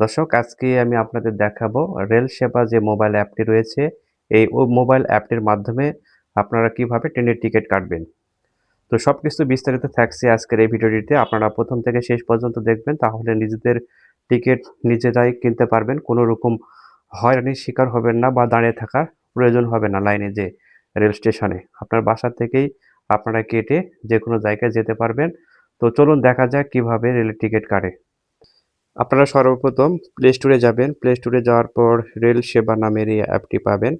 দর্শক, আজকে আমি আপনাদের দেখাবো রেল সেবা যে মোবাইল অ্যাপটি রয়েছে, এই মোবাইল অ্যাপটির মাধ্যমে আপনারা কীভাবে ট্রেনের টিকিট কাটবেন। তো সব কিছু বিস্তারিত থাকছে আজকের এই ভিডিওটিতে। আপনারা প্রথম থেকে শেষ পর্যন্ত দেখবেন, তাহলে নিজেদের টিকিট নিজেরাই কিনতে পারবেন। কোনো রকম হয়রানির শিকার হবেন না বা দাঁড়িয়ে থাকার প্রয়োজন হবে না লাইনে যে রেল স্টেশনে। আপনার বাসা থেকেই আপনারা কেটে যে কোনো জায়গায় যেতে পারবেন। তো চলুন দেখা যাক কীভাবে রেলের টিকিট কাটে। আপনারা সর্বপ্রথম প্লে স্টোরে যাবেন। প্লে স্টোরে যাওয়ার পর রেল সেবা নামের এই অ্যাপটি পাবেন।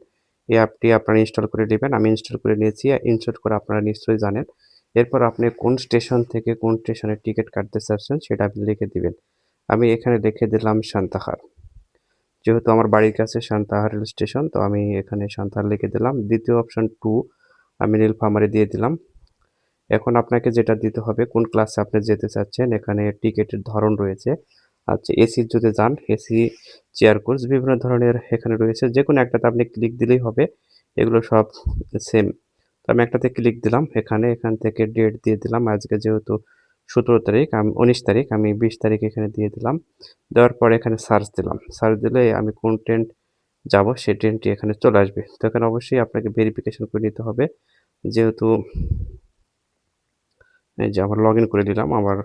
এই অ্যাপটি আপনারা ইনস্টল করে নেবেন। আমি ইনস্টল করে নিয়েছি। ইনস্টল করে আপনারা নিশ্চয়ই জানেন। এরপর আপনি কোন স্টেশন থেকে কোন স্টেশনের টিকিট কাটতে চাচ্ছেন সেটা আপনি লিখে দিবেন। আমি এখানে লিখে দিলাম সান্তাহার যেহেতু আমার বাড়ির কাছে সান্তাহার রেল স্টেশন তো আমি এখানে সান্তাহার লিখে দিলাম। দ্বিতীয় অপশন টু আমি নীলফামারি দিয়ে দিলাম। এখন আপনাকে যেটা দিতে হবে, কোন ক্লাসে আপনি যেতে চাচ্ছেন, এখানে টিকিটের ধরন রয়েছে। আচ্ছা এসির যদি যান, এসি, চেয়ার, কোর্স বিভিন্ন ধরনের এখানে রয়েছে। যে কোনো একটাতে আপনি ক্লিক দিলেই হবে। এগুলো সব সেম তো আমি একটাতে ক্লিক দিলাম, এখানে এখান থেকে ডেট দিয়ে দিলাম। আজকে যেহেতু সতেরো তারিখ, আমি, উনিশ তারিখ, আমি বিশ তারিখ এখানে দিয়ে দিলাম। দেওয়ার পরে এখানে সার্চ দিলাম। সার্চ দিলে আমি কোন ট্রেন যাব, সেই ট্রেনটি এখানে চলে আসবে। তো এখানে অবশ্যই আপনাকে ভেরিফিকেশন করে নিতে হবে। যেহেতু এই যে আবার লগ ইন করে দিলাম আমার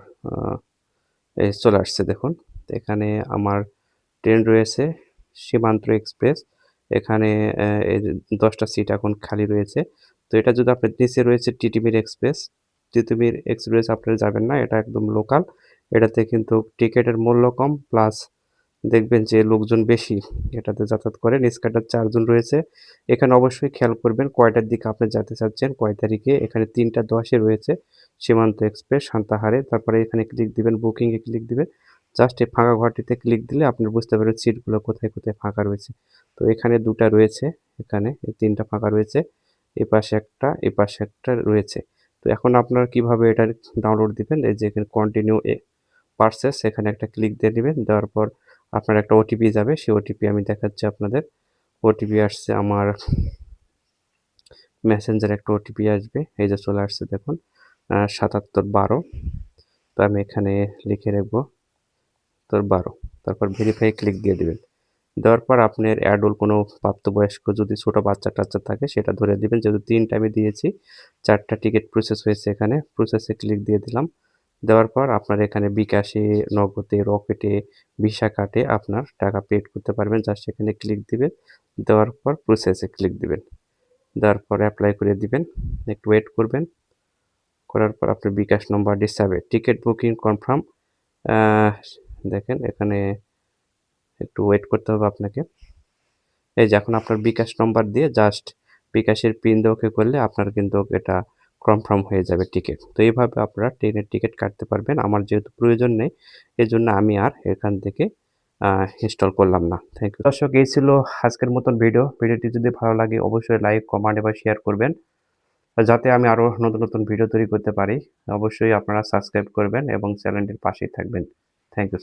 চলে আসছে, দেখুন। এখানে আমার ট্রেন রয়েছে, সীমান্ত এক্সপ্রেস। এখানে দশটা সিট এখন খালি রয়েছে। তো এটা যদি আপনার নিচে রয়েছে টিটিমির এক্সপ্রেস টিটিমির এক্সপ্রেস আপনারা যাবেন না, এটা একদম লোকাল। এটাতে কিন্তু টিকিটের মূল্য কম, প্লাস দেখবেন যে লোকজন বেশি, এটাতে যাতায়াত করে নিষ্কাটার চারজন রয়েছে। এখানে অবশ্যই খেয়াল করবেন কয়টার দিকে আপনি যেতে চাচ্ছেন, কয় তারিখে। এখানে তিনটা দশে রয়েছে, সীমান্ত এক্সপ্রেস সান্তাহারে। তারপরে এখানে ক্লিক দিবেন বুকিংয়ে ক্লিক দিবেন। জাস্ট এই ফাঁকা ঘরটিতে ক্লিক দিলে আপনি বুঝতে পারবেন সিটগুলো কোথায় কোথায় ফাঁকা রয়েছে। তো এখানে দুটা রয়েছে, এখানে এই তিনটা ফাঁকা রয়েছে, এ পাশে একটা, এ পাশে একটা রয়েছে। তো এখন আপনারা কীভাবে এটা ডাউনলোড দিবেন? এই যে এখানে কন্টিনিউ এ পার্সেস এখানে একটা ক্লিক দিয়ে দিবেন। দেওয়ার পর আপনার একটা ওটিপি যাবে, সেই ওটিপি আমি দেখাচ্ছি আপনাদের। ওটিপি আসছে আমার মেসেঞ্জার একটা ওটিপি আসবে, এই যে চলে আসছে দেখুন সাতাত্তর বারো। তো আমি এখানে লিখে রাখব তোর বারো। তারপর ভেরিফাই ক্লিক দিয়ে দেবেন। দেওয়ার পর আপনার অ্যাডুল কোনো প্রাপ্তবয়স্ক যদি ছোটো বাচ্চা টাচ্চা থাকে, সেটা ধরে দিবেন। যেহেতু তিনটা আমি দিয়েছি, চারটা টিকিট প্রসেস হয়েছে এখানে। প্রসেসে ক্লিক দিয়ে দিলাম। দেওয়ার পর আপনার এখানে বিকাশে, নগদে, রকেটে ভিসা কাটে আপনার টাকা পেড করতে পারবেন। জাস্ট এখানে ক্লিক দিবেন। দেওয়ার পর প্রসেসে ক্লিক দিবেন। দেওয়ার পর অ্যাপ্লাই করে দিবেন। একটু ওয়েট করবেন। করার পর আপনার বিকাশ নম্বর ডিসাবে টিকিট বুকিং কনফার্ম দেখেন এখানে একটু ওয়েট করতে হবে আপনাকে। এই যে এখন আপনার বিকাশ নম্বর দিয়ে জাস্ট বিকাশের পিন দিয়ে ওকে করলে আপনার কিন্তু এটা কনফার্ম হয়ে যাবে টিকিট তো এইভাবে আপনারা ট্রেনের টিকিট কাটতে পারবেন। আমার যেহেতু প্রয়োজন নেই এই জন্য আমি আর এখান থেকে ইনস্টল করলাম না। থ্যাংক ইউ দর্শক, এই ছিল আজকের মতন ভিডিও ভিডিওটি যদি ভালো লাগে, অবশ্যই লাইক কমেন্ট এবং শেয়ার করবেন। যাতে আমি আরও নতুন নতুন ভিডিও তৈরি করতে পারি। অবশ্যই আপনারা সাবস্ক্রাইব করবেন এবং চ্যানেলটির পাশেই থাকবেন। Thank you